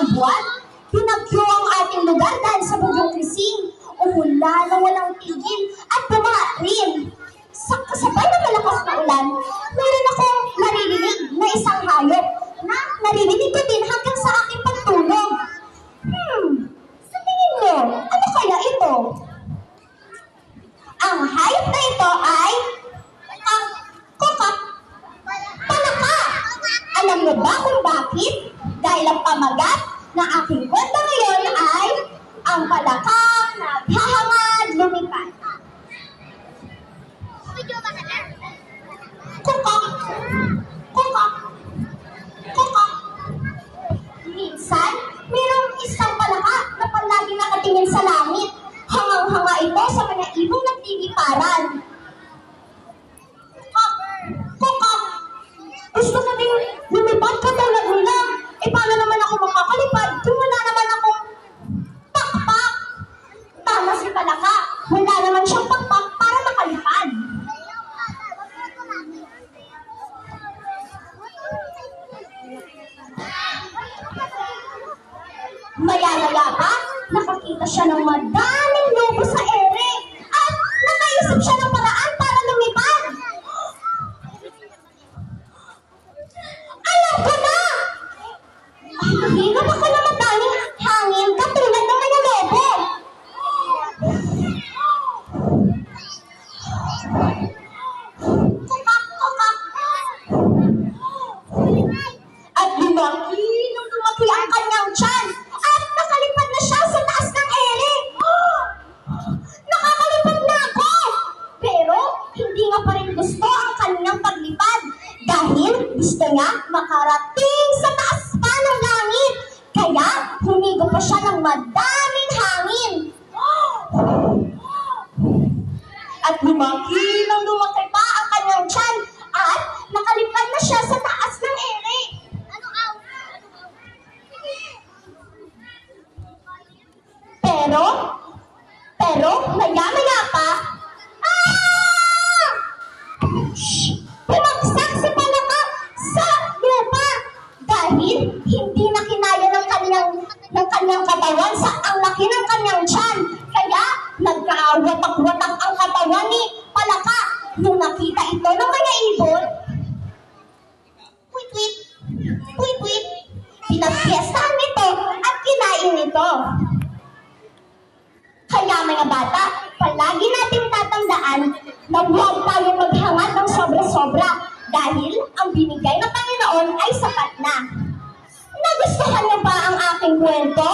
ang buwan. Pinagyo ang ating lugar dahil sa bagyong Krising. Umula na walang tigil at bumaha rin. Sa kasabay ng malakas na ulan, meron akong naririnig na isang hayop na naririnig ko din hanggang sa aking pagtulog. Hmm, sa tingin mo, ano kaya ito? Ang hayop na ito ay ang kokak palaka. Alam mo ba kung bakit? Dahil ang pamagat na aking kwento ngayon ay ang palakang naghahangad Tama si Palaka. Wala naman siyang pakpak para makalipad. Maya-maya pa, nakakita siya ng madaming lobo sa ere at nakaisip siya ng paraan para lumipad. Alam ko na! Ay, nahinom ako ng makarating sa taas pa ng langit. Kaya humigo pa siya ng madaming hangin. At lumaki nang lumaki pa ang kanyang tiyan at nakalipad na siya sa taas ng ere. Pero, pero, maya-maya dahil hindi na kinaya ng kanyang ng kanyang katawan sa ang laki ng kanyang tiyan. Kaya nagkawatak-watak ang katawan ni Palaka. Nung nakita ito ng mga ibon, wait, wait, wait, wait, pinapiestahan nito at kinain nito. Kaya mga bata, palagi nating tatandaan na huwag tayong maghangad ng sobra-sobra dahil ang binigay ng Nagustuhan niyo ba ang aking kwento?